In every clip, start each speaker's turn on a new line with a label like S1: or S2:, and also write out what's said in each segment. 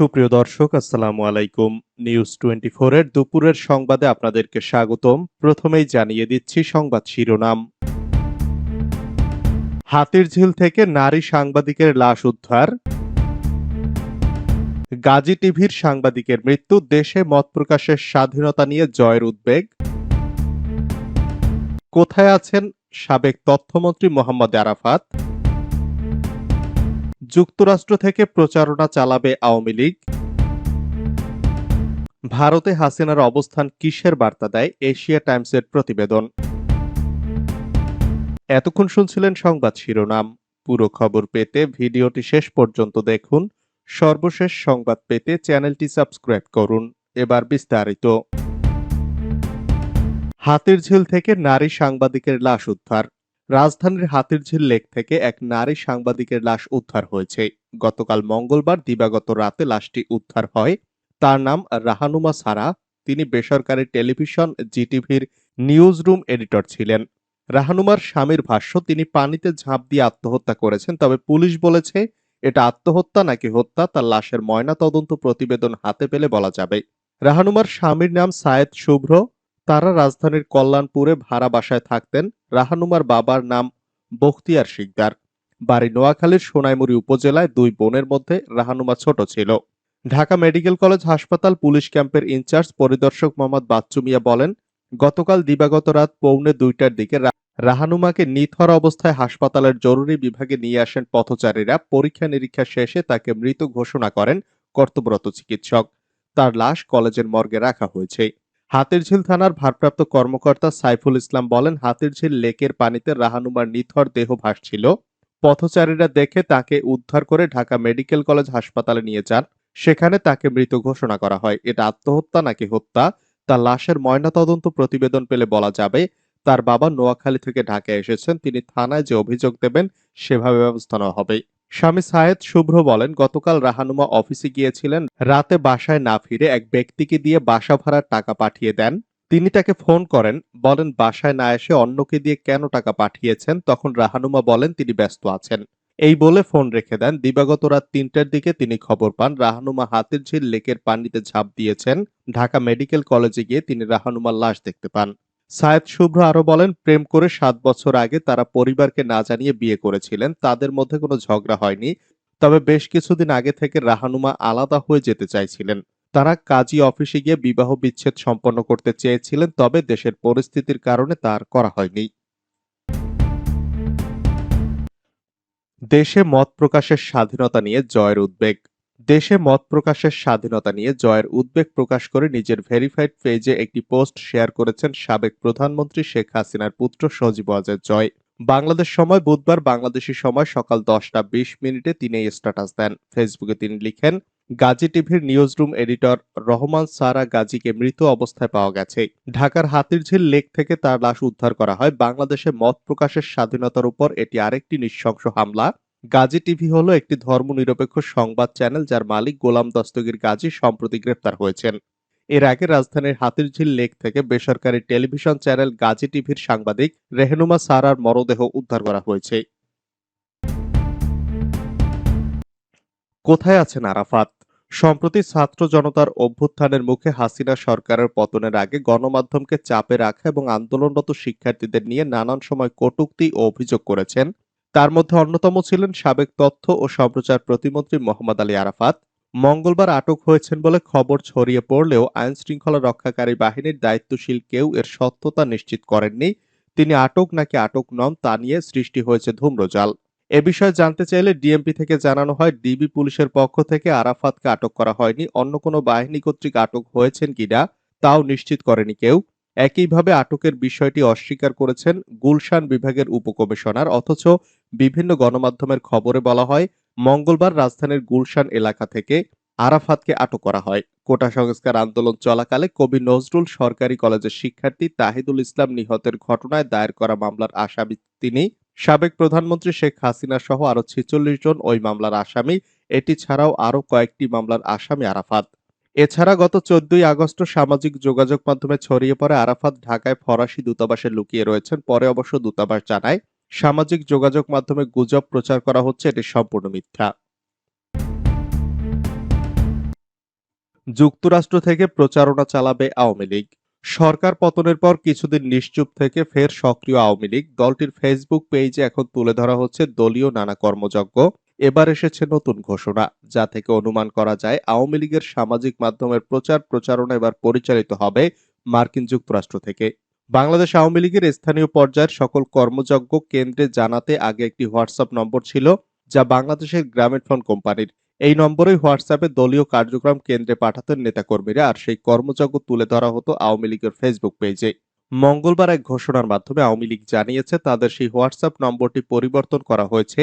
S1: সুপ্রিয় দর্শক, আসসালামু আলাইকুম। নিউজ টোয়েন্টি এর দুপুরের সংবাদে আপনাদেরকে স্বাগতম। প্রথমেই জানিয়ে দিচ্ছি সংবাদ শিরোনাম। হাতির ঝিল থেকে নারী সাংবাদিকের লাশ উদ্ধার। গাজী টিভির সাংবাদিকের মৃত্যু, দেশে মত প্রকাশের স্বাধীনতা নিয়ে জয়ের উদ্বেগ। কোথায় আছেন সাবেক তথ্যমন্ত্রী মোহাম্মদ আরাফাত? যুক্তরাষ্ট্র থেকে প্রচারণা চালাবে আওয়ামী লীগ। ভারতে হাসিনার অবস্থান কিসের বার্তা দেয় এশিয়া টাইমসের প্রতিবেদন। এতক্ষণ শুনছিলেন সংবাদ শিরোনাম। পুরো খবর পেতে ভিডিওটি শেষ পর্যন্ত দেখুন। সর্বশেষ সংবাদ পেতে চ্যানেলটি সাবস্ক্রাইব করুন। এবার বিস্তারিত। হাতির ঝিল থেকে নারী সাংবাদিকের লাশ উদ্ধার। রাজধানীর হাতিরঝিল লেক থেকে এক নারী সাংবাদিকের লাশ উদ্ধার হয়েছে। গতকাল মঙ্গলবার দিবাগত রাতে লাশটি উদ্ধার হয়। তার নাম রাহানুমা সারা। তিনি বেসরকারি টেলিভিশন, জিটিভির নিউজ রুম এডিটর ছিলেন। রাহানুমার স্বামীর ভাষ্য, তিনি পানিতে ঝাঁপ দিয়ে আত্মহত্যা করেছেন, তবে পুলিশ বলেছে, এটা আত্মহত্যা নাকি হত্যা, তার লাশের ময়না তদন্ত প্রতিবেদন হাতে পেলে বলা যাবে। রাহানুমার স্বামীর নাম সায়েদ শুভ্র। তারা রাজধানীর কল্যাণপুরে ভাড়া বাসায় থাকতেন রাহানুমার বাবার নাম বখতিয়ার শিকদার। বাড়ি নোয়াখালীর সোনাইমুড়ি উপজেলায় দুই বোনের মধ্যে রাহানুমা ছোট ছিল। ঢাকা মেডিকেল কলেজ হাসপাতাল পুলিশ ক্যাম্পের ইনচার্জ পরিদর্শক মোহাম্মদ বাচ্চু মিয়া বলেন, গতকাল দিবাগত রাত পৌনে দুইটার দিকে রাহানুমাকে নিথর অবস্থায় হাসপাতালের জরুরি বিভাগে নিয়ে আসেন পথচারীরা। পরীক্ষা নিরীক্ষা শেষে তাকে মৃত ঘোষণা করেন কর্তব্যরত চিকিৎসক। তার লাশ কলেজের মর্গে রাখা হয়েছে। হাতিরঝিল থানার ভারপ্রাপ্ত কর্মকর্তা সাইফুল ইসলাম বলেন, হাতিরঝিল লেকের পানিতে রাহানুমার নিথর দেহ ভাসছিল। পথচারীরা দেখে তাকে উদ্ধার করে ঢাকা মেডিকেল কলেজ হাসপাতালে নিয়ে যান। সেখানে তাকে মৃত ঘোষণা করা হয়। এটা আত্মহত্যা নাকি হত্যা? তার লাশের ময়নাতদন্ত প্রতিবেদন পেলে বলা যাবে, তার বাবা নোয়াখালী থেকে ঢাকায় এসেছেন। তিনি থানায় যে অভিযোগ দেবেন, সেভাবে ব্যবস্থা নেওয়া হবে। স্বামী সায়েদ শুভ্র বলেন, গতকাল রাহানুমা অফিসে গিয়েছিলেন, রাতে বাসায় না ফিরে এক ব্যক্তিকে দিয়ে বাসা ভাড়ার টাকা পাঠিয়ে দেন। তিনি তাকে ফোন করেন, বলেন, বাসায় না এসে অন্যকে দিয়ে কেন টাকা পাঠিয়েছেন? তখন রাহানুমা বলেন, তিনি ব্যস্ত আছেন। এই বলে ফোন রেখে দেন। দিবাগত রাত তিনটার দিকে তিনি খবর পান, রাহানুমা হাতির ঝিল লেকের পানিতে ঝাঁপ দিয়েছেন। ঢাকা মেডিকেল কলেজে গিয়ে তিনি রাহানুমার লাশ দেখতে পান। সায়েদ শুভ্র আরও বলেন, প্রেম করে সাত বছর আগে তারা পরিবারকে না জানিয়ে বিয়ে করেছিলেন। তাদের মধ্যে কোনো ঝগড়া হয়নি। তবে বেশ কিছুদিন আগে থেকে রাহানুমা আলাদা হয়ে যেতে চাইছিলেন। তারা কাজী অফিসে গিয়ে বিবাহ বিচ্ছেদ সম্পন্ন করতে চেয়েছিলেন, তবে দেশের পরিস্থিতির কারণে তার করা হয়নি। দেশে মত প্রকাশের স্বাধীনতা নিয়ে জয়ের উদ্বেগ। দেশে মত প্রকাশের স্বাধীনতা নিয়ে জয়ের উদ্বেগ প্রকাশ করে নিজের ভেরিফাইড পেজে একটি পোস্ট শেয়ার করেছেন সাবেক প্রধানমন্ত্রী শেখ হাসিনার পুত্র সজীব ওয়াজেদ জয়। বাংলাদেশ সময় বুধবার বাংলাদেশি সময় সকাল দশটা বিশ মিনিটে তিনি এই স্ট্যাটাস দেন। ফেসবুকে তিনি লিখেন, গাজী টিভির news room editor Rahman Sara গাজীকে মৃত অবস্থায় পাওয়া গেছে। ঢাকার হাতিরঝিল লেক থেকে তার লাশ উদ্ধার করা হয়। বাংলাদেশে মত প্রকাশের স্বাধীনতার উপর এটি আরেকটি নৃশংস হামলা। গাজী টিভি হলো একটি ধর্মনিরপেক্ষ সংবাদ চ্যানেল যার মালিক গোলাম দস্তগীর গাজী সম্প্রতি গ্রেপ্তার হয়েছেন। এর আগে রাজধানীর হাতিরঝিল লেক থেকে বেসরকারি টেলিভিশন চ্যানেল গাজী টিভির সাংবাদিক রেহনুমা সারার মরদেহ উদ্ধার করা হয়েছে। কোথায় আছেন আরাফাত? সম্প্রতি ছাত্র জনতার অভ্যুত্থানের মুখে হাসিনা সরকারের পতনের আগে গণমাধ্যমকে চাপে রাখা এবং আন্দোলনরত শিক্ষার্থীদের নিয়ে নানান সময় কটূক্তি ও অভিযোগ করেছেন তার মধ্যে অন্যতম ছিলেন সাবেক তথ্য ও সম্প্রচার প্রতিমন্ত্রী মোহাম্মদ আলী আরাফাত। মঙ্গলবার আটক হয়েছেন বলে খবর ছড়িয়ে পড়লেও আইন শৃঙ্খলা রক্ষাকারী বাহিনীর দায়িত্বশীল কেউ এর সত্যতা নিশ্চিত করেননি। তিনি আটক নাকি আটক নন তা নিয়ে সৃষ্টি হয়েছে ধূম্রজাল। এ বিষয়ে জানতে চাইলে ডিএমপি থেকে জানানো হয়, ডিবি পুলিশের পক্ষ থেকে আরাফাতকে আটক করা হয়নি। অন্য কোনো বাহিনী কর্তৃক আটক হয়েছেন কিনা তাও নিশ্চিত করেনি কেউ। একইভাবে আটকের বিষয়টি অস্বীকার করেছেন গুলশান বিভাগের উপকমিশনার। অথচ বিভিন্ন গণমাধ্যমের খবরে বলা হয়, মঙ্গলবার রাজধানীর গুলশান এলাকা থেকে আরাফাতকে আটক করা হয়। কোটা সংস্কার আন্দোলন চলাকালে কবি নজরুল সরকারি কলেজের শিক্ষার্থী তাহিদুল ইসলাম নিহতের ঘটনায় দায়ের করা মামলার আসামি তিনি। সাবেক প্রধানমন্ত্রী শেখ হাসিনা সহ আরও ছেচল্লিশ জন ওই মামলার আসামি। এটি ছাড়াও আরও কয়েকটি মামলার আসামি আরাফাত। এছাড়া গত চোদ্দই আগস্ট সামাজিক যোগাযোগ মাধ্যমে ছড়িয়ে পড়ে আরাফাত ঢাকায় ফরাসি দূতাবাসে লুকিয়ে রয়েছেন, পরে অবশ্য দূতাবাস জানায় সামাজিক যোগাযোগ মাধ্যমে গুজব প্রচার করা হচ্ছে, এটি সম্পূর্ণ মিথ্যা। যুক্তরাষ্ট্র থেকে প্রচারণা চালাবে আওয়ামী লীগ। সরকার পতনের পর কিছুদিন নিশ্চুপ থেকে ফের সক্রিয় আওয়ামী লীগ। দলটির ফেসবুক পেজে এখন তুলে ধরা হচ্ছে দলীয় নানা কর্মযজ্ঞ। এবার এসেছে নতুন ঘোষণা, যা থেকে অনুমান করা যায় আওয়ামী লীগের সামাজিক মাধ্যমের প্রচার প্রচারণা এবার পরিচালিত হবে মার্কিন যুক্তরাষ্ট্র থেকে। বাংলাদেশ আওয়ামী লীগের স্থানীয় পর্যায়ের সকল কর্মযজ্ঞ কেন্দ্রে জানাতে আগে একটি হোয়াটসঅ্যাপ নম্বর ছিল, যা বাংলাদেশের গ্রামীণ ফোন কোম্পানির। এই নম্বরেই হোয়াটসঅ্যাপে দলীয় কার্যক্রম কেন্দ্রে পাঠাতেন নেতাকর্মীরা, আর সেই কর্মযজ্ঞ তুলে ধরা হতো আওয়ামী লীগের ফেসবুক পেজে। মঙ্গলবার এক ঘোষণার মাধ্যমে আওয়ামী লীগ জানিয়েছে, তাদের সেই হোয়াটসঅ্যাপ নম্বরটি পরিবর্তন করা হয়েছে,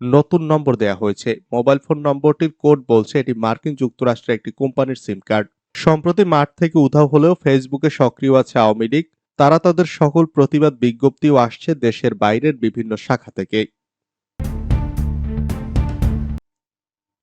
S1: নতুন নম্বর দেয়া হয়েছে। মোবাইল ফোন নম্বরটির কোড বলছে, এটি মার্কিন যুক্তরাষ্ট্রের একটি কোম্পানির সিম কার্ড। সম্প্রতি মাঠ থেকে উধাও হলেও ফেসবুকে সক্রিয় আছে আওয়ামী লীগ। তারা তাদের সকল প্রতিবাদ বিজ্ঞপ্তিও আসছে দেশের বাইরের বিভিন্ন শাখা থেকে।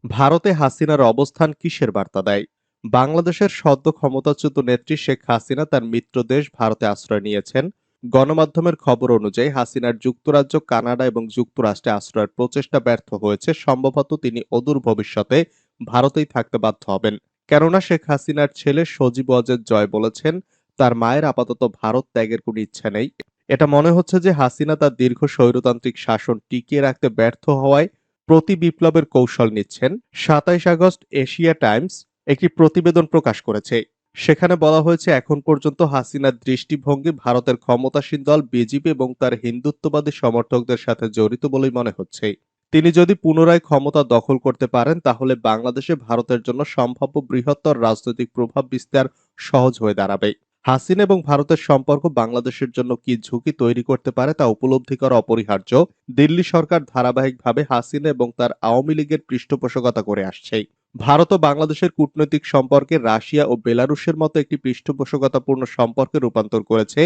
S1: ভারতে হাসিনার অবস্থান কিসের বার্তা দেয়? বাংলাদেশের সদ্য ক্ষমতাচ্যুত নেত্রী শেখ হাসিনা তার মিত্র দেশ ভারতে আশ্রয় নিয়েছেন। গণমাধ্যমের খবর অনুযায়ী হাসিনার যুক্তরাজ্য, কানাডা এবং যুক্তরাষ্ট্রে আশ্রয়ের প্রচেষ্টা ব্যর্থ হয়েছে। সম্ভবত তিনি অদূর ভবিষ্যতে ভারতেই থাকতে বাধ্য হবেন। কেননা শেখ হাসিনার ছেলে সজীব অজেদ জয় বলেছেন তার মায়ের আপাতত ভারত ত্যাগের কোনো ইচ্ছা নেই। এটা মনে হচ্ছে যে হাসিনা তার দীর্ঘ স্বৈরতান্ত্রিক শাসন টিকিয়ে রাখতে ব্যর্থ হওয়ায় প্রতি বিপ্লবের কৌশল নিচ্ছেন। সাতাইশ আগস্ট এশিয়া টাইমস একটি প্রতিবেদন প্রকাশ করেছে। সেখানে বলা হয়েছে, এখন পর্যন্ত হাসিনার দৃষ্টিভঙ্গি ভারতের ক্ষমতাসীন দল, বিজেপি এবং তার হিন্দুত্ববাদী সমর্থকদের সাথে জড়িত বলেই মনে হচ্ছে। তিনি যদি পুনরায় ক্ষমতা দখল করতে পারেন, তাহলে বাংলাদেশে ভারতের জন্য সম্ভাব্য বৃহত্তর রাজনৈতিক প্রভাব বিস্তার সহজ হয়ে দাঁড়াবে। হাসিনা এবং ভারতের সম্পর্ক বাংলাদেশের জন্য কি ঝুঁকি তৈরি করতে পারে তা উপলব্ধি করা অপরিহার্য। দিল্লি সরকার ধারাবাহিকভাবে হাসিনা এবং তার আওয়ামী লীগের পৃষ্ঠপোষকতা করে আসছে। ভারত ও বাংলাদেশের কূটনৈতিক সম্পর্কে রাশিয়া ও বেলারুশের মতো একটি পৃষ্ঠপোষকতাপূর্ণ সম্পর্কে রূপান্তর করেছে।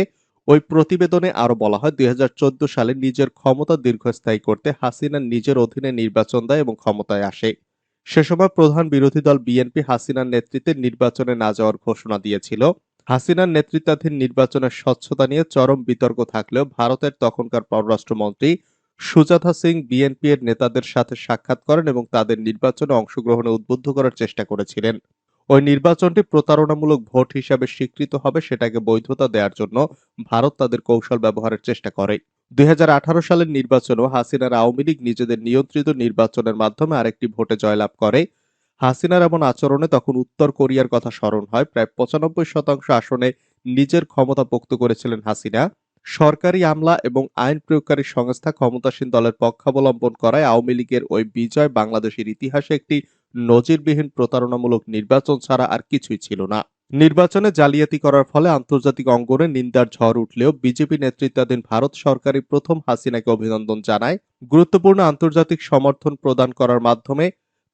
S1: ওই প্রতিবেদনে আরও বলা হয়, দুই হাজার চোদ্দ সালে নিজের ক্ষমতা দীর্ঘস্থায়ী করতে হাসিনা নিজের অধীনে নির্বাচন দেয় এবং ক্ষমতায় আসে। সে সময় প্রধান বিরোধী দল বিএনপি হাসিনার নেতৃত্বে নির্বাচনে না যাওয়ার ঘোষণা দিয়েছিল। হাসিনার নেতৃত্বাধীন নির্বাচনের স্বচ্ছতা নিয়ে চরম বিতর্ক থাকলেও ভারতের তখনকার পররাষ্ট্রমন্ত্রী সুজাতা সিং বিএনপি এর নেতাদের সাথে সাক্ষাৎ করেন এবং তাদের নির্বাচনে অংশগ্রহণে উদ্বুদ্ধ করার চেষ্টা করেছিলেন। ওই নির্বাচনটি প্রতারণামূলক ভোট হিসাবে স্বীকৃত হবে সেটাকে বৈধতা দেওয়ার জন্য ভারত তাদের কৌশল ব্যবহারের চেষ্টা করে। দুই হাজার আঠারো সালের নির্বাচনেও হাসিনার আওয়ামী লীগ নিজেদের নিয়ন্ত্রিত নির্বাচনের মাধ্যমে আরেকটি ভোটে জয়লাভ করে। হাসিনার এমন আচরণে তখন উত্তর কোরিয়ার কথা স্মরণ হয়। প্রায় পঁচানব্বই শতাংশ আসনে নিজের ক্ষমতা পোক্ত করেছিলেন হাসিনা। সরকারি আমলা এবং আইন প্রয়োগকারী সংস্থা ক্ষমতাসীন দলের পক্ষাবলম্বন করায় আওয়ামী লীগের ওই বিজয় বাংলাদেশের ইতিহাসে একটি নজিরবিহীন প্রতারণামূলক নির্বাচন ছাড়া আর কিছুই ছিল না। নির্বাচনে জালিয়াতি করার ফলে আন্তর্জাতিক অঙ্গনে নিন্দার ঝড় উঠলেও বিজেপি নেতৃত্বাধীন ভারত সরকারই প্রথম হাসিনাকে অভিনন্দন জানায়। গুরুত্বপূর্ণ আন্তর্জাতিক সমর্থন প্রদান করার মাধ্যমে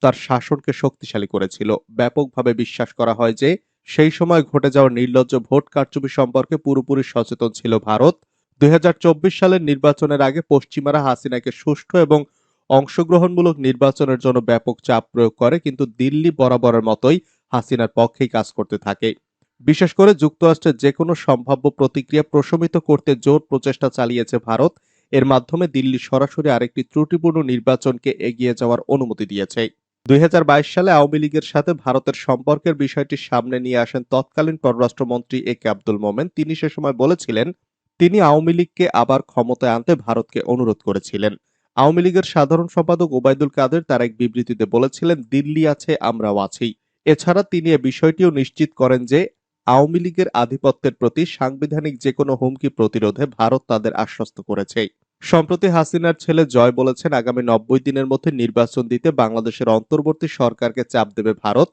S1: তার শাসনকে শক্তিশালী করেছিল। ব্যাপকভাবে বিশ্বাস করা হয় যে, সেই সময় ঘটে যাওয়া নির্লজ্জ ভোট কারচুপি সম্পর্কে পুরোপুরি সচেতন ছিল ভারত। দুই হাজার চব্বিশ সালের নির্বাচনের আগে পশ্চিমারা হাসিনাকে সুষ্ঠু এবং অংশগ্রহণমূলক নির্বাচনের জন্য ব্যাপক চাপ প্রয়োগ করে, কিন্তু দিল্লি বরাবরের মতোই হাসিনার পক্ষেই কাজ করতে থাকে। বিশেষ করে যুক্তরাষ্ট্রের যে কোনো সম্ভাব্য প্রতিক্রিয়া প্রশমিত করতে জোর প্রচেষ্টা চালিয়েছে ভারত। এর মাধ্যমে দিল্লি সরাসরি আরেকটি ত্রুটিপূর্ণ নির্বাচনকে এগিয়ে যাওয়ার অনুমতি দিয়েছে। দুই হাজার বাইশ সালে আওয়ামী লীগের সাথে ভারতের সম্পর্কের বিষয়টি সামনে নিয়ে আসেন তৎকালীন পররাষ্ট্রমন্ত্রী এ কে আব্দুল মোমেন। তিনি সে সময় বলেছিলেন, তিনি আওয়ামী লীগকে আবার ক্ষমতায় আনতে ভারতকে অনুরোধ করেছিলেন। আওয়ামী লীগের সাধারণ সম্পাদক ওবায়দুল কাদের তার এক বিবৃতিতে বলেছিলেন, দিল্লি আছে, আমরাও আছি। এছাড়া তিনি এ বিষয়টিও নিশ্চিত করেন যে, আওয়ামী লীগের আধিপত্যের প্রতি সাংবিধানিক যে কোনো হুমকি প্রতিরোধে ভারত তাদের আশ্বস্ত করেছে। সম্প্রতি হাসিনার ছেলে জয় বলেছেন আগামী নব্বই দিনের মধ্যে নির্বাচন দিতে বাংলাদেশের অন্তর্বর্তী সরকারকে চাপ দেবে ভারত।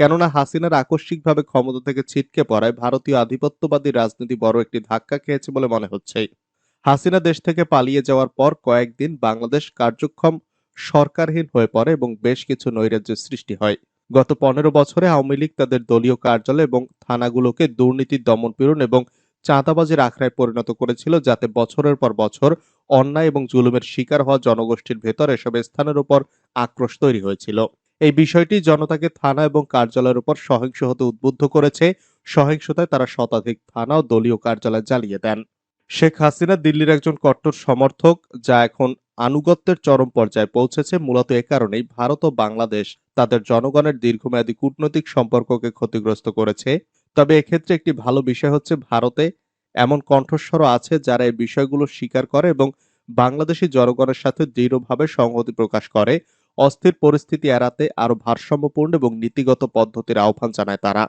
S1: কেননা হাসিনার আকস্মিকভাবে ক্ষমতা থেকে ছিটকে পড়ায় ভারতীয় আধিপত্যবাদী রাজনীতি বড় একটি ধাক্কা খেয়েছে বলে মনে হচ্ছে। হাসিনা দেশ থেকে পালিয়ে যাওয়ার পর কয়েকদিন বাংলাদেশ কার্যক্ষম, সরকারহীন হয়ে পড়ে এবং বেশ কিছু নৈরাজ্যের সৃষ্টি হয়। গত পনেরো বছরে আওয়ামী লীগ তাদের দলীয় কার্যালয় এবং থানাগুলোকে দুর্নীতির দমনপীড়ন এবং চাঁদাবাজির আখড়ায় পরিণত করেছিল, যাতে বছরের পর বছর অন্যায় এবং জুলুমের শিকার হওয়া জনগোষ্ঠীর ভেতর এসব স্থানের উপর আক্রোশ তৈরি হয়েছিল। এই বিষয়টি জনতাকে থানা এবং কার্যালয়ের উপর সহিংস হতে উদ্বুদ্ধ করেছে। সহিংসতায় তারা শতাধিক থানা ও দলীয় কার্যালয় জ্বালিয়ে দেন। শেখ হাসিনা দিল্লির একজন কট্টর সমর্থক, যা এখন আনুগত্যের চরম পর্যায়ে পৌঁছেছে, মূলত এ কারণেই ভারত ও বাংলাদেশ তাদের জনগণের দীর্ঘমেয়াদী কূটনৈতিক সম্পর্ককে ক্ষতিগ্রস্ত করেছে। তবে এক্ষেত্রে একটি ভালো বিষয় হচ্ছে, ভারতে এমন কণ্ঠস্বরও আছে যারা এই বিষয়গুলো স্বীকার করে এবং বাংলাদেশি জনগণের সাথে দৃঢ়ভাবে সংহতি প্রকাশ করে। অস্থির পরিস্থিতি এড়াতে আরও ভারসাম্যপূর্ণ এবং নীতিগত পদ্ধতির আহ্বান জানায় তারা।